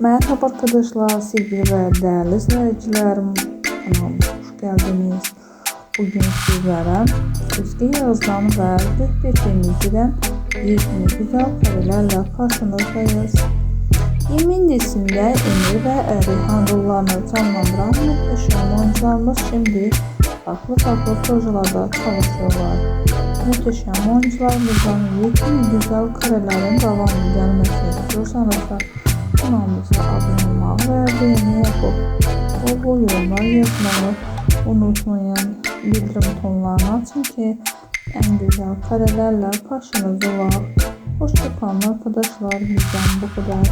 Merhaba arkadaşlar, sevgili ve değerli izleyicilerim. Kanalıma hoş geldiniz. Bugün sizlere Özge Yazdan ve Gökbek Demirci'den yepyeni güzel karelerle karşınızdayız. Yemin dizisinde Emir ve Rihan rollarını canlandıran muhteşem oyuncularımız şimdi farklı farklı projelerde çalışıyorlar. Muhteşem oyuncularımızdan yepyeni güzel karelerin devamlı gelmesini istiyorsanız da kanalımıza abone olmayı ve beğeni yapıp bol yorumlar yazmayı unutmayın. Bildirim tonlarını açın ki en güzel karelerle karşınızda var. Hoşçakalın arkadaşlar. Bizden bu kadar.